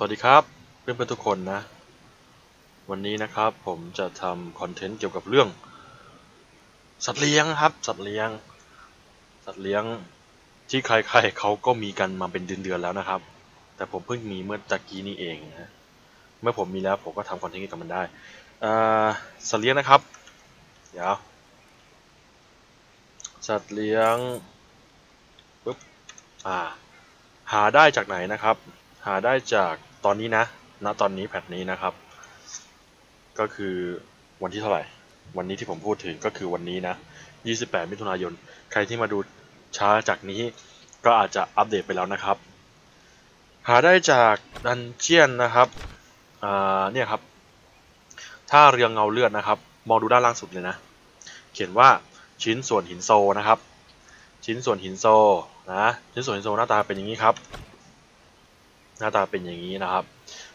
สวัสดีครับเพื่อนๆทุกคนนะ วันนี้นะครับผมจะทำคอนเทนต์เกี่ยวกับเรื่อง สัตว์เลี้ยงครับ สัตว์เลี้ยง สัตว์เลี้ยงที่ใครๆเขาก็มีกันมาเป็นเดือนๆแล้วนะครับ แต่ผมเพิ่งมีเมื่อตะกี้นี้เองนะเมื่อผมมีแล้วผมก็ทำคอนเทนต์เกี่ยวกับมันได้สัตว์เลี้ยงนะครับ เดี๋ยวสัตว์เลี้ยงปุ๊บอ่าหาได้จากไหนนะครับ หาได้จาก ตอนนี้นะณตอนนี้แพทนี้นะครับ ก็คือวันที่เท่าไหร่ วันนี้ที่ผมพูดถึงก็คือวันนี้นะ 28 มิถุนายน ใครที่มาดูช้าจากนี้ก็อาจจะอัปเดตไปแล้วนะครับ หาได้จากดันเจียนนะครับอ่าเนี่ยครับถ้าเรืองเงาเลือดนะครับ มองดูด้านล่างสุดเลยนะ เขียนว่าชิ้นส่วนหินโซนะครับ ชิ้นส่วนหินโซนะ ชิ้นส่วนหินโซหน้าตาเป็นอย่างนี้ครับ หน้าตาเป็นอย่างนี้นะครับ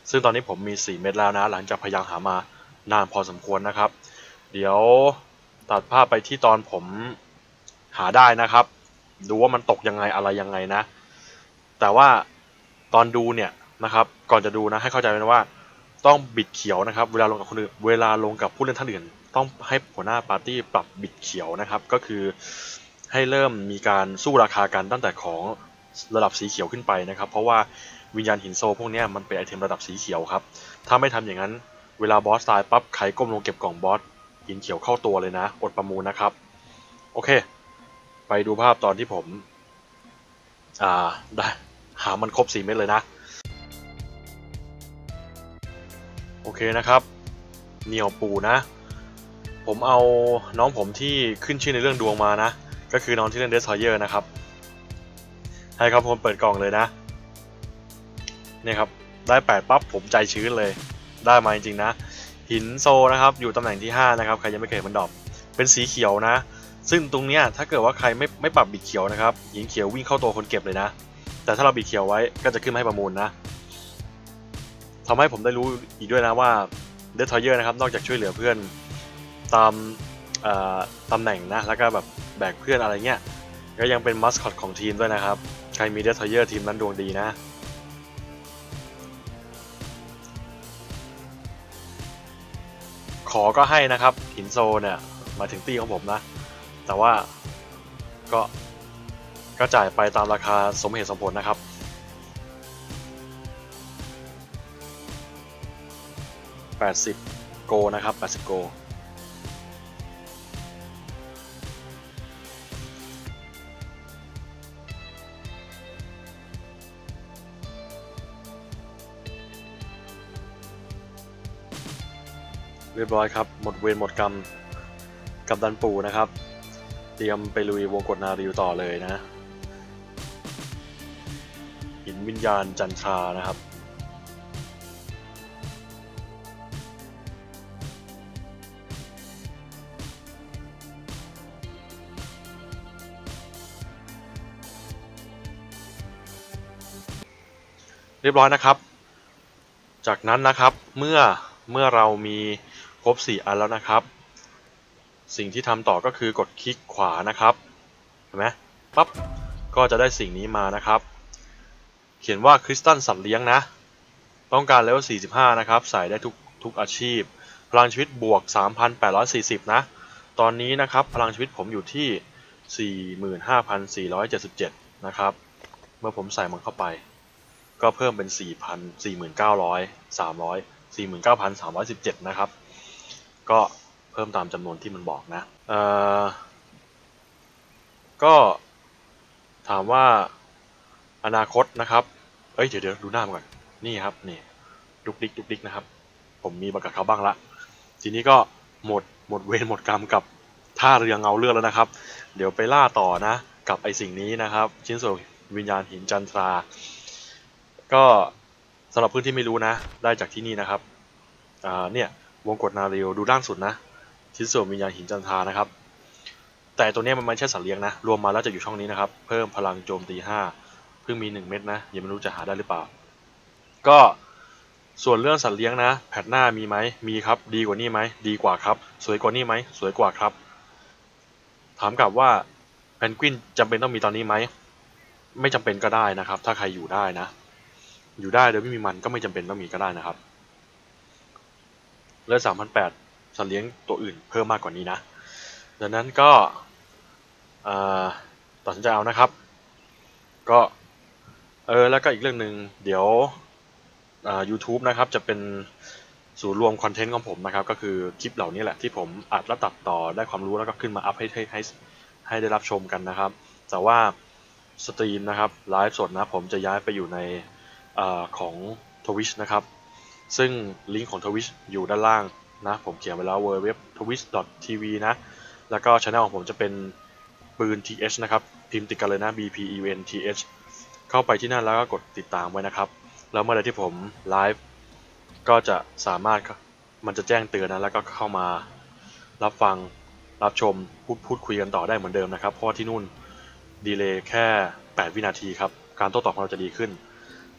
ซึ่งตอนนี้ผมมี 4 เม็ดแล้วนะ หลังจากพยายามหามานานพอสมควรนะครับ เดี๋ยวตัดภาพไปที่ตอนผมหาได้นะครับ ดูว่ามันตกยังไงอะไรยังไงนะ แต่ว่าตอนดูเนี่ยนะครับ ก่อนจะดูนะให้เข้าใจไว้นะว่าต้องบิดเขียวนะครับ เวลาลงกับคนอื่นเวลาลงกับผู้เล่นท่านอื่น ต้องให้หัวหน้าปาร์ตี้ปรับบิดเขียวนะครับ ก็คือให้เริ่มมีการสู้ราคากันตั้งแต่ของระดับสีเขียวขึ้นไปนะครับ เพราะว่า วิญญาณหินโซพวกนี้มันเป็นไอเทมระดับสีเขียวครับ ถ้าไม่ทำอย่างนั้น เวลาบอสตายปั๊บใครก้มลงเก็บกล่องบอสหินเขียวเข้าตัวเลยนะ อดประมูลนะครับ โอเค ไปดูภาพตอนที่ผม อ่า ได้หามันครบสี่เม็ดเลยนะ โอเคนะครับ เหนียวปูนะ ผมเอาน้องผมที่ขึ้นชื่อในเรื่องดวงมานะ ก็คือน้องที่เล่นเดสทอยเยอร์นะครับ ให้ครับผมเปิดกล่องเลยนะ เนี่ยครับ ได้แปดปั๊บผมใจชื้นเลย ได้มาจริงๆนะ หินโซนะครับ อยู่ตำแหน่งที่ 5 นะครับ ใครยังไม่เคยมันดอปเป็นสีเขียวนะ ซึ่งตรงเนี้ยถ้าเกิดว่าใครไม่ไม่ปรับบิดเขียวนะครับ หินเขียววิ่งเข้าตัวคนเก็บเลยนะ แต่ถ้าเราบิดเขียวไว้ก็จะขึ้นมาให้ประมูลนะทำให้ผมได้รู้อีกด้วยนะว่าเดททอยเยอร์นะครับ นอกจากช่วยเหลือเพื่อนตามตำแหน่งนะ แล้วก็แบบแบกเพื่อนอะไรเงี้ย ก็ยังเป็นมัสคอตของทีมด้วยนะครับ ใครมีเดททอยเยอร์ทีมนั้นดวงดีนะ ขอก็ให้นะครับหินโซเนี่ยมาถึงตีของผมนะ แต่ว่าก็ก็จ่ายไปตามราคาสมเหตุสมผลนะครับ 80 โกนะครับ 80 โก เรียบร้อยครับ หมดเวรหมดกรรมกับดันปู่นะครับ เตรียมไปลุยวงกฏนาริวต่อเลยนะ หินวิญญาณจันทรานะครับเรียบร้อยนะครับ จากนั้นนะครับ เมื่อ เมื่อเรามี ครบ 4 อันแล้วนะครับ สิ่งที่ทำต่อก็คือกดคลิกขวานะครับเห็นไหมปั๊บก็จะได้สิ่งนี้มานะครับ เขียนว่าคริสตัลสัตว์เลี้ยงนะ ต้องการเลเวล45 นะครับ ใส่ได้ทุกทุกอาชีพ พลังชีวิตบวก 3,840 นะ ตอนนี้นะครับพลังชีวิตผมอยู่ที่ 45,477 นะครับ เมื่อผมใส่มันเข้าไป ก็เพิ่มเป็น 4,000 49,000 300 49,317 นะครับ ก็เพิ่มตามจำนวนที่มันบอกนะเอ่อก็ถามว่าอนาคตนะครับ เอ้ยเดี๋ยวเดี๋ยวดูหน้ามันก่อน นี่ครับนี่ดุกดิกดุกดิกนะครับ ผมมีมากับเขาบ้างละ ทีนี้ก็หมดหมดเวรหมดกรรมกับท่าเรือเงาเลือดแล้วนะครับ เดี๋ยวไปล่าต่อนะ กับไอสิ่งนี้นะครับ ชิ้นส่วนวิญญาณหินจันทรา ก็สำหรับเพื่อนที่ไม่รู้นะ ได้จากที่นี่นะครับ อ่าเนี่ย วงกฏนาเรียวดูด้านสุดนะชิ้นส่วนวิญญาณหินจันทานะครับ แต่ตัวนี้มันไม่ใช่สัตว์เลี้ยงนะ รวมมาแล้วจะอยู่ช่องนี้นะครับ เพิ่มพลังโจมตี5เพิ่งมี 1 เม็ดนะยังไม่รู้จะหาได้หรือเปล่า ก็ส่วนเรื่องสัตว์เลี้ยงนะ แพทหน้ามีไหมมีครับ ดีกว่านี้ไหมดีกว่าครับ สวยกว่านี้ไหมสวยกว่าครับ ถามกลับว่าแพนกวินจำเป็นต้องมีตอนนี้ไหมไม่จำเป็นก็ได้นะครับ ถ้าใครอยู่ได้นะ อยู่ได้โดยไม่มีมันก็ไม่จำเป็นต้องมีก็ได้นะครับ เลือดสามพันแปดสัตว์เลี้ยงตัวอื่นเพิ่มมากกว่านี้นะ ดังนั้นก็เอ่อตัดสินใจเอานะครับ ก็เออแล้วก็อีกเรื่องหนึ่งเดี๋ยวอ่า YouTube นะครับจะเป็นศูนย์รวมคอนเทนต์ของผมนะครับ ก็คือคลิปเหล่านี้แหละที่ผมอัดและตัดต่อได้ความรู้แล้วก็ขึ้นมาอัพให้ให้ให้ให้ได้รับชมกันนะครับ แต่ว่าสตรีมนะครับไลฟ์สดนะผมจะย้ายไปอยู่ในอของทวิชนะครับ ซึ่งลิงก์ของทวิชอยู่ด้านล่างนะผมเขียนไว้แล้ว www.twitch.tv นะแล้วก็ช anel ของผมจะเป็นปืน th นะครับพิมพ์ติดกันเลยนะ bpun th เข้าไปที่นั่นแล้วก็กดติดตามไว้นะครับ แล้วเมื่อใดที่ผมไลฟ์ก็จะสามารถมันจะแจ้งเตือนนะแล้วก็เข้ามารับฟังรับชมพูดพูดคุยกันต่อได้เหมือนเดิมนะครับ เพราะว่าที่นู่นดีเลย์แค่ 8 วินาทีครับ การโต้ตอบของเราจะดีขึ้น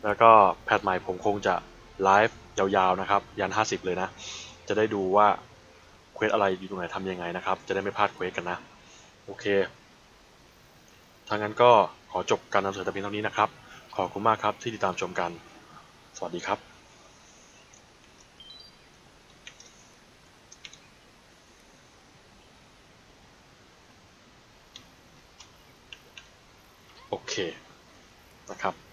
แล้วก็แพทใหม่ผมคงจะ ไลฟ์ยาวๆนะครับ ยัน 50 เลยนะ จะได้ดูว่าเควสอะไรอยู่ตรงไหนทำยังไงนะครับ จะได้ไม่พลาดเควสกันนะ โอเคถ้างั้นก็ขอจบการนำเสนอแต่เพียงเท่านี้นะครับ ขอบคุณมากครับที่ติดตามชมกัน สวัสดีครับโอเคนะครับ